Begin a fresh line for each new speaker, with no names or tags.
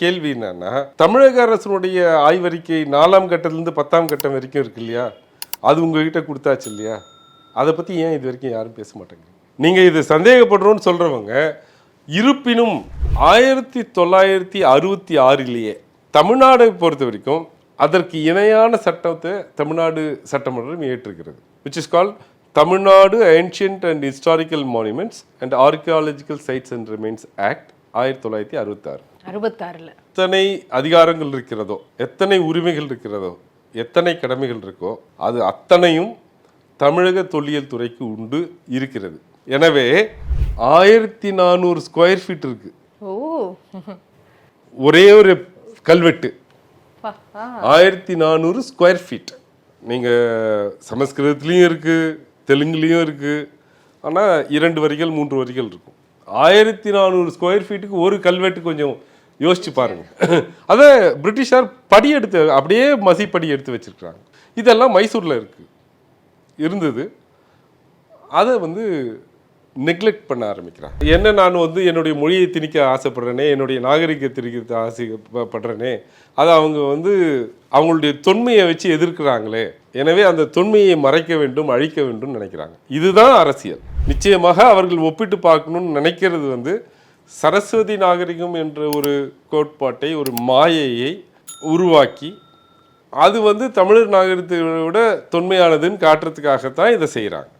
கேள்வி என்னன்னா தமிழக அரசனுடைய ஆய்வறிக்கை நாலாம் கட்டத்திலிருந்து பத்தாம் கட்டம் வரைக்கும் இருக்கு இல்லையா? அது உங்ககிட்ட கொடுத்தாச்சு இல்லையா? அதை பத்தி ஏன் இது வரைக்கும் யாரும் பேச மாட்டேங்குது நீங்க இது சந்தேகப்படுறோம்னு சொல்றவங்க இருப்பினும் ஆயிரத்தி தொள்ளாயிரத்தி அறுபத்தி ஆறிலேயே தமிழ்நாடை பொறுத்த வரைக்கும் அதற்கு இணையான சட்டத்தை தமிழ்நாடு சட்டமன்றம் ஏற்றிருக்கிறது which is call Tamil Nadu ancient and historical monuments and archaeological sites and remains act ஆயிரத்தி தொள்ளாயிரத்தி அறுபத்தாறு.
அறுபத்தாறுல.
எத்தனை அதிகாரங்கள் இருக்கிறதோ எத்தனை உரிமைகள் இருக்கிறதோ எத்தனை கடமைகள் இருக்கோ அது அத்தனையும் தமிழக தொல்லியல் துறைக்கு உண்டு இருக்கிறது. எனவே ஆயிரத்தி நானூறு ஸ்கொயர் ஃபீட் இருக்கு ஒரே ஒரு கல்வெட்டு. ஆயிரத்தி நானூறு ஸ்கொயர் ஃபீட் நீங்கள் சமஸ்கிருதத்துலேயும் இருக்குது தெலுங்குலேயும் இருக்குது ஆனால் இரண்டு வரிகள் மூன்று வரிகள் இருக்கும். ஆயிரத்தி நானூறு ஸ்கொயர் ஃபீட்டுக்கு ஒரு கல்வெட்டு கொஞ்சம் யோசிச்சு பாருங்க. அதை பிரிட்டிஷார் படி எடுத்து அப்படியே மசிப்படி எடுத்து வச்சிருக்கிறாங்க. இதெல்லாம் மைசூரில் இருக்குது இருந்தது. அதை வந்து நெக்லெக்ட் பண்ண ஆரம்பிக்கிறாங்க. என்ன நான் வந்து என்னுடைய மொழியை திணிக்க ஆசைப்படுறேனே என்னுடைய நாகரிக திணிக்க ஆசைப்படுறேனே அதை அவங்க வந்து அவங்களுடைய தொன்மையை வச்சு எதிர்க்கிறாங்களே. எனவே அந்த தொன்மையை மறைக்க வேண்டும் அழிக்க வேண்டும் நினைக்கிறாங்க. இதுதான் அரசியல். நிச்சயமாக அவர்கள் ஒப்பிட்டு பார்க்கணும்னு நினைக்கிறது வந்து சரஸ்வதி நாகரிகம் என்ற ஒரு கோட்பாட்டை ஒரு மாயையை உருவாக்கி அது வந்து தமிழர் நாகரிகத்தை விட தொன்மையானதுன்னு காட்டுறதுக்காகத்தான் இதை செய்கிறாங்க